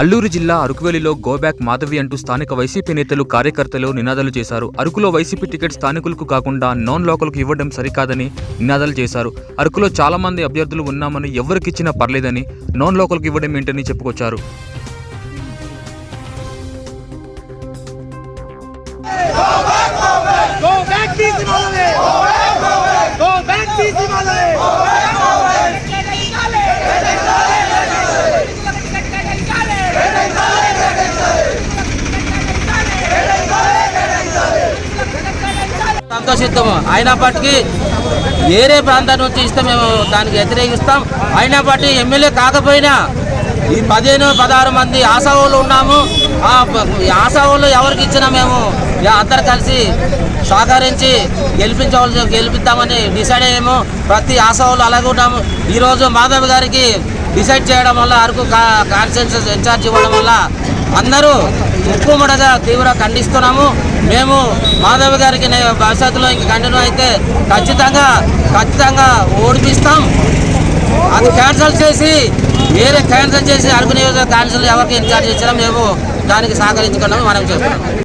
అల్లూరు జిల్లా అరకువేలిలో గోబ్యాక్ మాధవి అంటూ స్థానిక వైసీపీ నేతలు కార్యకర్తలు నినాదాలు చేశారు. అరకులో వైసీపీ టికెట్ స్థానికులకు కాకుండా నాన్ లోకల్కు ఇవ్వడం సరికాదని నినాదాలు చేశారు. అరకులో చాలా మంది అభ్యర్థులు ఉన్నామని ఎవరికిచ్చినా పర్లేదని నాన్ లోకల్కు ఇవ్వడం ఏంటని చెప్పుకొచ్చారు. సంతోషిస్తాము అయినప్పటికీ వేరే ప్రాంతం నుంచి ఇస్తే మేము దానికి వ్యతిరేకిస్తాం. అయినప్పటికీ ఎమ్మెల్యే కాకపోయినా ఈ పదిహేను పదహారు మంది ఆశావులు ఉన్నాము. ఆ ఆశావులు ఎవరికి ఇచ్చినా మేము అందరు కలిసి సహకరించి గెలిపించవలసి గెలిపిద్దామని డిసైడ్ అయ్యాము. ప్రతి ఆశావులు అలాగే ఉన్నాము. ఈరోజు మాధవ్ గారికి డిసైడ్ చేయడం వల్ల అరకు కాన్సెన్సస్ ఇన్ఛార్జ్ ఇవ్వడం వల్ల అందరూ ముక్కుముడగా తీవ్ర ఖండిస్తున్నాము. మేము మాధవ్ గారికి భవిష్యత్తులో ఇంక కంటిన్యూ అయితే ఖచ్చితంగా ఖచ్చితంగా ఓడిపిస్తాం అది క్యాన్సిల్ చేసి వేరే క్యాన్సిల్ చేసి అరకు నియోజక క్యాన్సిల్ ఎవరికి ఇన్ఛార్జ్ ఇచ్చడం మేము దానికి సహకరించుకున్నాము మనం చేస్తున్నాం